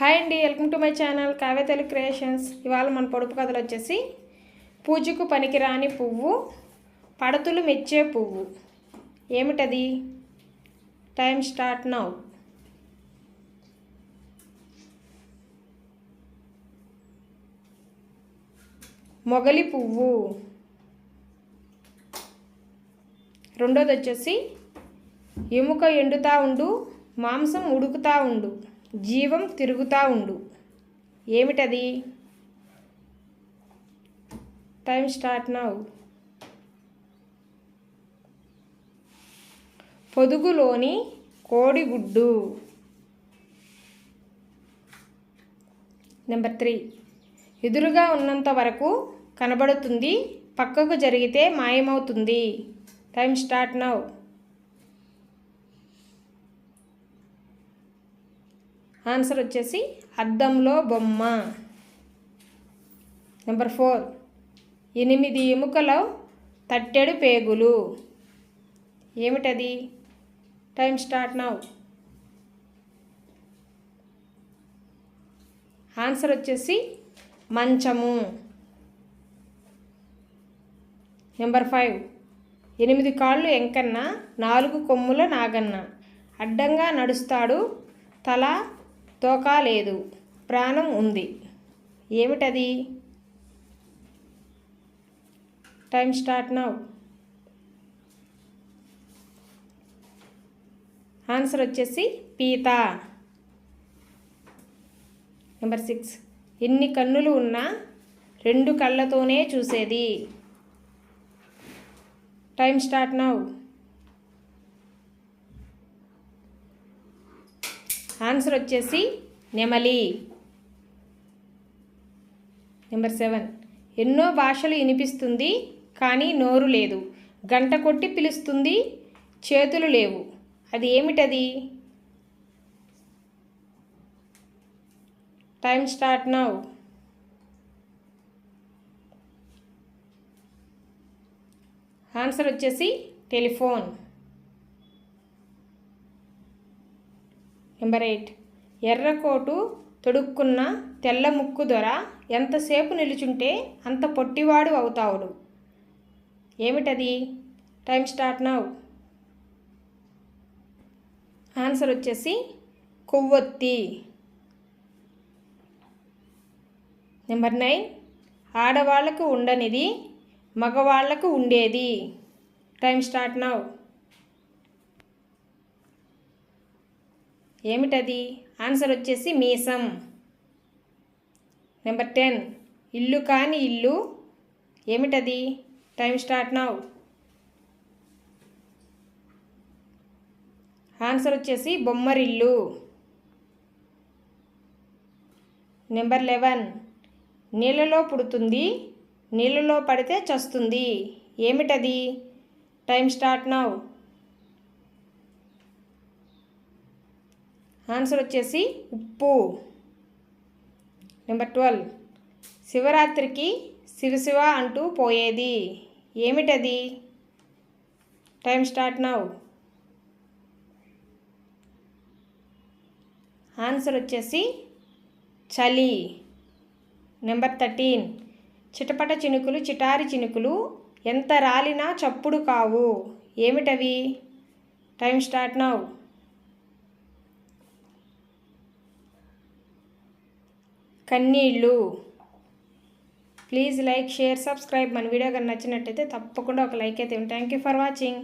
Hi అండి welcome to my channel Kavya Telugu creations. ఇవాళ మన పొడుపు కథలు వచ్చేసి పూజకు పనికిరాని పువ్వు పడతులు మెచ్చే పువ్వు. ఏమిటది? టైం స్టార్ట్ నౌ మొగలి పువ్వు. రెండోది వచ్చేసి ఎముక ఎండుతా ఉండు మాంసం ఉడుకుతా ఉండు. జీవం తిరుగుతూ ఉండు. ఏమిటది? టైం స్టార్ట్ నౌ పొదుగులోని కోడిగుడ్డు. నెంబర్ త్రీ ఎదురుగా ఉన్నంత వరకు కనబడుతుంది పక్కకు జరిగితే మాయమవుతుంది. టైం స్టార్ట్ నౌ ఆన్సర్ వచ్చేసి అద్దంలో బొమ్మ. నెంబర్ ఫోర్ ఎనిమిది ఎముకల తట్టెడు పేగులు. ఏమిటది? టైం స్టార్ట్ నౌ ఆన్సర్ వచ్చేసి మంచము. నెంబర్ ఫైవ్ ఎనిమిది కాళ్ళు ఎంకన్న నాలుగు కొమ్ముల నాగన్న. అడ్డంగా నడుస్తాడు తల తోకా లేదు ప్రాణం ఉంది. ఏమిటది? Time start now. ఆన్సర్ వచ్చేసి పీత. Number six. ఎన్ని కన్నులు ఉన్నా రెండు కళ్ళతోనే చూసేది. Time start now. ఆన్సర్ వచ్చేసి నెమలి. నెంబర్ సెవెన్ ఎన్నో భాషలు వినిపిస్తుంది కానీ నోరు లేదు. గంట కొట్టి పిలుస్తుంది చేతులు లేవు. అది ఏమిటది? టైం స్టార్ట్ నౌ ఆన్సర్ వచ్చేసి టెలిఫోన్ నెంబర్ ఎయిట్ ఎర్రకోటు తొడుక్కున్న తెల్ల ముక్కు దొర ఎంతసేపు నిలుచుంటే అంత పొట్టివాడు అవుతావుడు. ఏమిటది? టైం స్టార్ట్ నౌ ఆన్సర్ వచ్చేసి కొవ్వొత్తి. నెంబర్ నైన్ ఆడవాళ్ళకు ఉండనిది మగవాళ్ళకు ఉండేది. టైం స్టార్ట్ నౌ ఏమిటది? ఆన్సర్ వచ్చేసి మీసం. నెంబర్ టెన్ ఇల్లు కాని ఇల్లు ఏమిటది? టైం స్టార్ట్ నౌ ఆన్సర్ వచ్చేసి బొమ్మరిల్లు. నెంబర్ లెవెన్ నీళ్ళలో పుడుతుంది నీళ్ళలో పడితే చస్తుంది. ఏమిటది? టైం స్టార్ట్ నౌ ఆన్సర్ వచ్చేసి ఉప్పు. Number twelve. శివరాత్రికి శివశివ అంటూ పోయేది. ఏమిటది? Time start now. ఆన్సర్ వచ్చేసి చలి. Number thirteen. చిటపట చినుకులు చిటారి చినుకులు ఎంత రాలినా చప్పుడు కావు. ఏమిటవి? Time start now. కన్నీళ్ళు. ప్లీజ్ లైక్ షేర్ సబ్స్క్రైబ్ మన వీడియో కానీ నచ్చినట్టయితే తప్పకుండా ఒక లైక్ అయితే థ్యాంక్ యూ ఫర్ వాచింగ్